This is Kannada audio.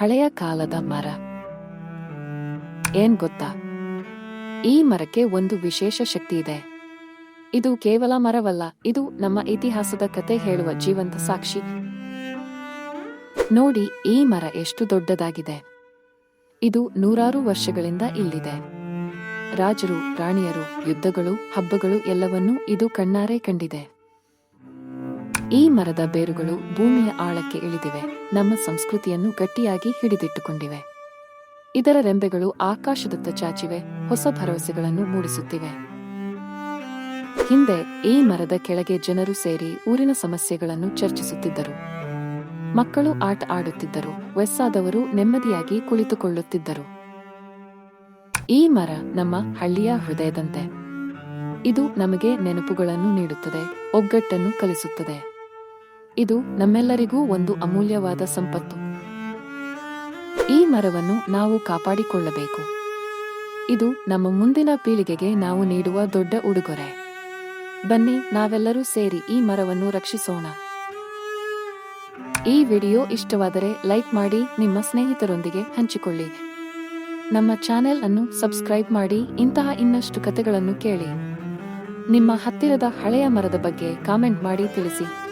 ಹಳೆಯ ಕಾಲದ ಮರ. ಏನ್ ಗೊತ್ತಾ? ಈ ಮರಕ್ಕೆ ಒಂದು ವಿಶೇಷ ಶಕ್ತಿ ಇದೆ. ಇದು ಕೇವಲ ಮರವಲ್ಲ, ಇದು ನಮ್ಮ ಇತಿಹಾಸದ ಕತೆ ಹೇಳುವ ಜೀವಂತ ಸಾಕ್ಷಿ. ನೋಡಿ, ಈ ಮರ ಎಷ್ಟು ದೊಡ್ಡದಾಗಿದೆ. ಇದು ನೂರಾರು ವರ್ಷಗಳಿಂದ ಇಲ್ಲಿದೆ. ರಾಜರು, ರಾಣಿಯರು, ಯುದ್ಧಗಳು, ಹಬ್ಬಗಳು ಎಲ್ಲವನ್ನೂ ಇದು ಕಣ್ಣಾರೆ ಕಂಡಿದೆ. ಈ ಮರದ ಬೇರುಗಳು ಭೂಮಿಯ ಆಳಕ್ಕೆ ಇಳಿದಿವೆ. ನಮ್ಮ ಸಂಸ್ಕೃತಿಯನ್ನು ಗಟ್ಟಿಯಾಗಿ ಹಿಡಿದಿಟ್ಟುಕೊಂಡಿವೆ. ಇದರ ರೆಂಬೆಗಳು ಆಕಾಶದತ್ತ ಚಾಚಿವೆ, ಹೊಸ ಭರವಸೆಗಳನ್ನು ಮೂಡಿಸುತ್ತಿವೆ. ಹಿಂದೆ ಈ ಮರದ ಕೆಳಗೆ ಜನರು ಸೇರಿ ಊರಿನ ಸಮಸ್ಯೆಗಳನ್ನು ಚರ್ಚಿಸುತ್ತಿದ್ದರು. ಮಕ್ಕಳು ಆಟ ಆಡುತ್ತಿದ್ದರು, ವಯಸ್ಸಾದವರು ನೆಮ್ಮದಿಯಾಗಿ ಕುಳಿತುಕೊಳ್ಳುತ್ತಿದ್ದರು. ಈ ಮರ ನಮ್ಮ ಹಳ್ಳಿಯ ಹೃದಯದಂತೆ. ಇದು ನಮಗೆ ನೆನಪುಗಳನ್ನು ನೀಡುತ್ತದೆ, ಒಗ್ಗಟ್ಟನ್ನು ಕಲಿಸುತ್ತದೆ. ಇದು ನಮ್ಮೆಲ್ಲರಿಗೂ ಒಂದು ಅಮೂಲ್ಯವಾದ ಸಂಪತ್ತು. ಈ ಮರವನ್ನು ನಾವು ಕಾಪಾಡಿಕೊಳ್ಳಬೇಕು. ಇದು ನಮ್ಮ ಮುಂದಿನ ಪೀಳಿಗೆಗೆ ನಾವು ನೀಡುವ ದೊಡ್ಡ ಉಡುಗೊರೆ. ಬನ್ನಿ, ನಾವೆಲ್ಲರೂ ಸೇರಿ ಈ ಮರವನ್ನು ರಕ್ಷಿಸೋಣ. ಈ ವಿಡಿಯೋ ಇಷ್ಟವಾದರೆ ಲೈಕ್ ಮಾಡಿ, ನಿಮ್ಮ ಸ್ನೇಹಿತರೊಂದಿಗೆ ಹಂಚಿಕೊಳ್ಳಿ. ನಮ್ಮ ಚಾನೆಲ್ ಅನ್ನು ಸಬ್ಸ್ಕ್ರೈಬ್ ಮಾಡಿ, ಇಂತಹ ಇನ್ನಷ್ಟು ಕಥೆಗಳನ್ನು ಕೇಳಿ. ನಿಮ್ಮ ಹತ್ತಿರದ ಹಳೆಯ ಮರದ ಬಗ್ಗೆ ಕಾಮೆಂಟ್ ಮಾಡಿ ತಿಳಿಸಿ.